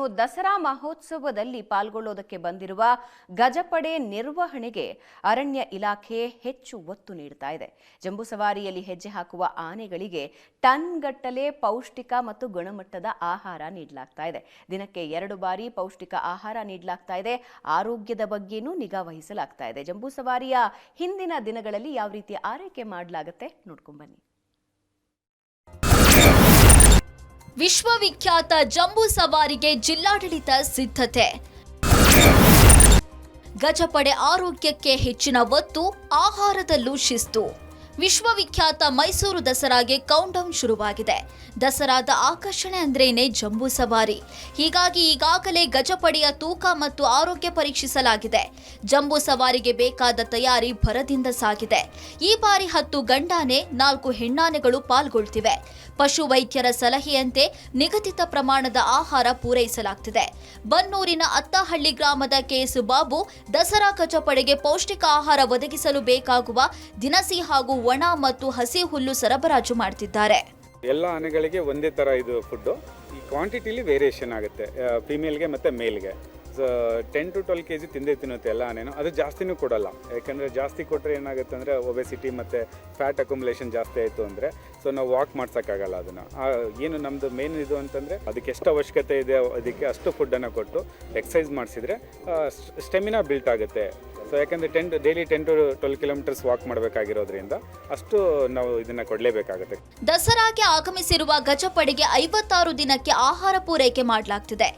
ಇನ್ನು ದಸರಾ ಮಹೋತ್ಸವದಲ್ಲಿ ಪಾಲ್ಗೊಳ್ಳೋದಕ್ಕೆ ಬಂದಿರುವ ಗಜಪಡೆ ನಿರ್ವಹಣೆಗೆ ಅರಣ್ಯ ಇಲಾಖೆ ಹೆಚ್ಚು ಒತ್ತು ನೀಡ್ತಾ ಇದೆ. ಜಂಬೂ ಸವಾರಿಯಲ್ಲಿ ಹೆಜ್ಜೆ ಹಾಕುವ ಆನೆಗಳಿಗೆ ಟನ್ ಗಟ್ಟಲೆ ಪೌಷ್ಟಿಕ ಮತ್ತು ಗುಣಮಟ್ಟದ ಆಹಾರ ನೀಡಲಾಗ್ತಾ ಇದೆ. ದಿನಕ್ಕೆ ಎರಡು ಬಾರಿ ಪೌಷ್ಟಿಕ ಆಹಾರ ನೀಡಲಾಗ್ತಾ ಇದೆ. ಆರೋಗ್ಯದ ಬಗ್ಗೆನೂ ನಿಗಾ ವಹಿಸಲಾಗ್ತಾ ಇದೆ. ಜಂಬೂ ಸವಾರಿಯ ಹಿಂದಿನ ದಿನಗಳಲ್ಲಿ ಯಾವ ರೀತಿ ಆರೈಕೆ ಮಾಡಲಾಗುತ್ತೆ ನೋಡ್ಕೊಂಬನ್ನಿ ವಿಶ್ವವಿಖ್ಯಾತ ಜಂಬೂ ಸವಾರಿಗೆ ಜಿಲ್ಲಾಡಳಿತ ಸಿದ್ಧತೆ. ಗಜಪಡೆ ಆರೋಗ್ಯಕ್ಕೆ ಹೆಚ್ಚಿನ ಒತ್ತು ಆಹಾರದಲ್ಲೂ ಶಿಸ್ತು. ವಿಶ್ವವಿಖ್ಯಾತ ಮೈಸೂರು ದಸರಾಗೆ ಕೌಂಟೌನ್ ಶುರುವಾಗಿದೆ. ದಸರಾದ ಆಕರ್ಷಣೆ ಅಂದ್ರೇನೆ ಜಂಬೂ ಸವಾರಿ. ಹೀಗಾಗಿ ಈಗಾಗಲೇ ಗಜಪಡೆಯ ತೂಕ ಮತ್ತು ಆರೋಗ್ಯ ಪರೀಕ್ಷಿಸಲಾಗಿದೆ. ಜಂಬೂ ಸವಾರಿಗೆ ಬೇಕಾದ ತಯಾರಿ ಭರದಿಂದ ಸಾಗಿದೆ. ಈ ಬಾರಿ ಹತ್ತು ಗಂಡಾನೆ, ನಾಲ್ಕು ಹೆಣ್ಣಾನೆಗಳು ಪಾಲ್ಗೊಳ್ತಿವೆ. ಪಶು ವೈದ್ಯರ ಸಲಹೆಯಂತೆ ನಿಗದಿತ ಪ್ರಮಾಣದ ಆಹಾರ ಪೂರೈಸಲಾಗ್ತಿದೆ. ಬನ್ನೂರಿನ ಅತ್ತಹಳ್ಳಿ ಗ್ರಾಮದ ಕೆಎಸ್ ಬಾಬು ದಸರಾ ಗಜಪಡೆಗೆ ಪೌಷ್ಟಿಕ ಆಹಾರ ಒದಗಿಸಲು ಬೇಕಾಗುವ ದಿನಸಿ ಹಾಗೂ ಒಣ ಮತ್ತು ಹಸಿ ಹುಲ್ಲು ಸರಬರಾಜು ಮಾಡ್ತಿದ್ದಾರೆ. ಎಲ್ಲ ಆನೆಗಳಿಗೆ ಒಂದೇ ಥರ ಇದು ಫುಡ್ಡು ಈ ಕ್ವಾಂಟಿಟಿಲಿ ವೇರಿಯೇಷನ್ ಆಗುತ್ತೆ. ಫಿಮೇಲ್ಗೆ ಮತ್ತು ಮೇಲ್ಗೆ so ten to twelve K G ತಿಂದೇ ತಿನ್ನುತ್ತೆ ಎಲ್ಲ ಆನೆನೂ. ಅದು ಜಾಸ್ತಿನೂ ಕೊಡಲ್ಲ. ಯಾಕಂದರೆ ಜಾಸ್ತಿ ಕೊಟ್ಟರೆ ಏನಾಗುತ್ತೆ ಅಂದರೆ ಒಬೆಸಿಟಿ ಮತ್ತು ಫ್ಯಾಟ್ ಅಕ್ಯುಮುಲೇಷನ್ ಜಾಸ್ತಿ ಆಯಿತು ಅಂದರೆ ಸೊ ನಾವು ವಾಕ್ ಮಾಡ್ಸೋಕ್ಕಾಗಲ್ಲ ಅದನ್ನು. ಏನು ನಮ್ಮದು ಮೇನ್ ಇದು ಅಂತಂದರೆ, ಅದಕ್ಕೆ ಎಷ್ಟು ಅವಶ್ಯಕತೆ ಇದೆ, ಅದಕ್ಕೆ ಅಷ್ಟು ಫುಡ್ಡನ್ನು ಕೊಟ್ಟು ಎಕ್ಸಸೈಸ್ ಮಾಡಿಸಿದ್ರೆ ಸ್ಟೆಮಿನಾ ಬಿಲ್ಟ್ ಆಗುತ್ತೆ. ಸೊ ಯಾಕಂದರೆ ten daily ten to twelve kilometres walk ಮಾಡಬೇಕಾಗಿರೋದ್ರಿಂದ ಅಷ್ಟು ನಾವು ಇದನ್ನು ಕೊಡಲೇಬೇಕಾಗುತ್ತೆ. ದಸರಾಗೆ ಆಗಮಿಸಿರುವ ಗಜಪಡೆಗೆ ಐವತ್ತಾರು ದಿನಕ್ಕೆ ಆಹಾರ ಪೂರೈಕೆ ಮಾಡಲಾಗ್ತಿದೆ.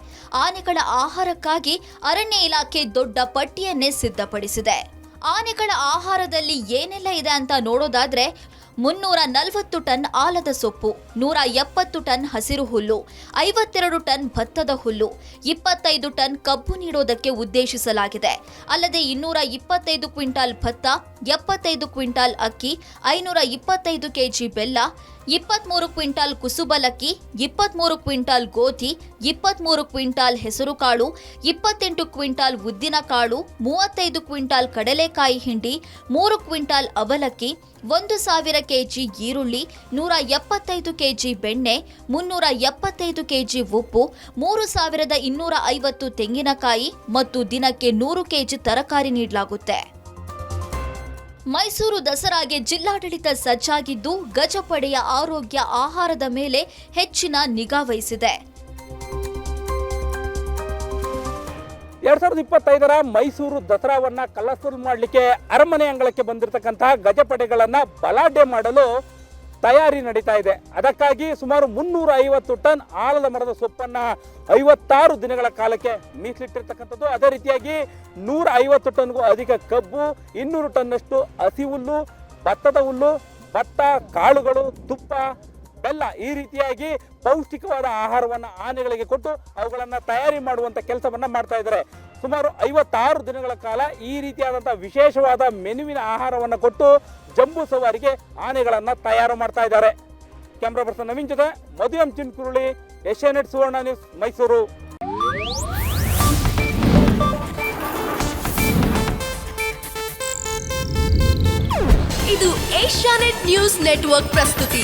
ಆನೆಗಳ ಆಹಾರಕ್ಕಾಗಿ ಅರಣ್ಯ ಇಲಾಖೆ ದೊಡ್ಡ ಪಟ್ಟಿಯನ್ನೇ ಸಿದ್ಧಪಡಿಸಿದೆ. ಆನೆಗಳ ಆಹಾರದಲ್ಲಿ ಏನೆಲ್ಲ ಇದೆ ಅಂತ ನೋಡೋದಾದ್ರೆ ಮುನ್ನೂರ ನಲವತ್ತು ಟನ್ ಆಲದ ಸೊಪ್ಪು ನೂರ ಎಪ್ಪತ್ತು ಟನ್ ಹಸಿರು ಹುಲ್ಲು, ಐವತ್ತೆರಡು ಟನ್ ಭತ್ತದ ಹುಲ್ಲು, ಇಪ್ಪತ್ತೈದು ಟನ್ ಕಬ್ಬು ನೀಡೋದಕ್ಕೆ ಉದ್ದೇಶಿಸಲಾಗಿದೆ. ಅಲ್ಲದೆ ಇನ್ನೂರ ಇಪ್ಪತ್ತೈದು ಕ್ವಿಂಟಾಲ್ ಭತ್ತ ಎಪ್ಪತ್ತೈದು ಕ್ವಿಂಟಾಲ್ ಅಕ್ಕಿ, ಐನೂರ ಇಪ್ಪತ್ತೈದು ಕೆಜಿ ಬೆಲ್ಲ, ಇಪ್ಪತ್ಮೂರು ಕ್ವಿಂಟಾಲ್ ಕುಸುಬಲಕ್ಕಿ, ಇಪ್ಪತ್ಮೂರು ಕ್ವಿಂಟಾಲ್ ಗೋಧಿ, ಇಪ್ಪತ್ಮೂರು ಕ್ವಿಂಟಾಲ್ ಹೆಸರುಕಾಳು, ಇಪ್ಪತ್ತೆಂಟು ಕ್ವಿಂಟಾಲ್ ಉದ್ದಿನಕಾಳು, ಮೂವತ್ತೈದು ಕ್ವಿಂಟಾಲ್ ಕಡಲೆಕಾಯಿ ಹಿಂಡಿ, ಮೂರು ಕ್ವಿಂಟಾಲ್ ಅವಲಕ್ಕಿ, ಒಂದು ಸಾವಿರ ಕೆಜಿ ಈರುಳ್ಳಿ, ನೂರ ಎಪ್ಪತ್ತೈದು ಕೆಜಿ ಬೆಣ್ಣೆ, ಮುನ್ನೂರ ಎಪ್ಪತ್ತೈದು ಕೆಜಿ ಉಪ್ಪು, ಮೂರು ಸಾವಿರದ ಇನ್ನೂರ ಐವತ್ತು ತೆಂಗಿನಕಾಯಿ ಮತ್ತು ದಿನಕ್ಕೆ ನೂರು ಕೆಜಿ ತರಕಾರಿ ನೀಡಲಾಗುತ್ತೆ. ಮೈಸೂರು ದಸರಾಗೆ ಜಿಲ್ಲಾಡಳಿತ ಸಜ್ಜಾಗಿದ್ದು ಗಜಪಡೆಯ ಆರೋಗ್ಯ ಆಹಾರದ ಮೇಲೆ ಹೆಚ್ಚಿನ ನಿಗಾ ವಹಿಸಿದೆ. ಎರಡ್ ಸಾವಿರದ ಇಪ್ಪತ್ತೈದರ ಮೈಸೂರು ದಸರಾವನ್ನ ಕಲರ್ಫುಲ್ ಮಾಡಲಿಕ್ಕೆ ಅರಮನೆ ಅಂಗಳಕ್ಕೆ ಬಂದಿರತಕ್ಕಂತಹ ಗಜಪಡೆಗಳನ್ನ ಬಲಾಢ್ಯ ಮಾಡಲು ತಯಾರಿ ನಡೀತಾ ಇದೆ. ಅದಕ್ಕಾಗಿ ಸುಮಾರು ಮುನ್ನೂರ ಐವತ್ತು ಟನ್ ಆಲದ ಮರದ ಸೊಪ್ಪನ್ನ ಐವತ್ತಾರು ದಿನಗಳ ಕಾಲಕ್ಕೆ ಮೀಸಲಿಟ್ಟಿರ್ತಕ್ಕಂಥದ್ದು. ಅದೇ ರೀತಿಯಾಗಿ ನೂರ ಐವತ್ತು ಟನ್ಗೂ ಅಧಿಕ ಕಬ್ಬು, ಇನ್ನೂರು ಟನ್ನಷ್ಟು ಹಸಿ ಹುಲ್ಲು, ಭತ್ತದ ಹುಲ್ಲು, ಭತ್ತ, ಕಾಳುಗಳು, ತುಪ್ಪ, ಬೆಲ್ಲ ಈ ರೀತಿಯಾಗಿ ಪೌಷ್ಟಿಕವಾದ ಆಹಾರವನ್ನು ಆನೆಗಳಿಗೆ ಕೊಟ್ಟು ಅವುಗಳನ್ನು ತಯಾರಿ ಮಾಡುವಂಥ ಕೆಲಸವನ್ನು ಮಾಡ್ತಾ ಇದ್ದಾರೆ. ಸುಮಾರು ಐವತ್ತಾರು ದಿನಗಳ ಕಾಲ ಈ ರೀತಿಯಾದಂಥ ವಿಶೇಷವಾದ ಮೆನುವಿನ ಆಹಾರವನ್ನು ಕೊಟ್ಟು ಜಂಬೂ ಸವಾರಿಗೆ ಆನೆಗಳನ್ನು ತಯಾರು ಮಾಡ್ತಾ ಇದ್ದಾರೆ. ಕ್ಯಾಮ್ರಾ ಪರ್ಸನ್ ನವೀನ್ ಜೊತೆ ಎಂ ಚಿನ್ಕುರುಳಿ, ಏಷ್ಯಾನೆಟ್ ಸುವರ್ಣ ನ್ಯೂಸ್, ಮೈಸೂರು. ಇದು ಏಷ್ಯಾನೆಟ್ ನ್ಯೂಸ್ ನೆಟ್ವರ್ಕ್ ಪ್ರಸ್ತುತಿ.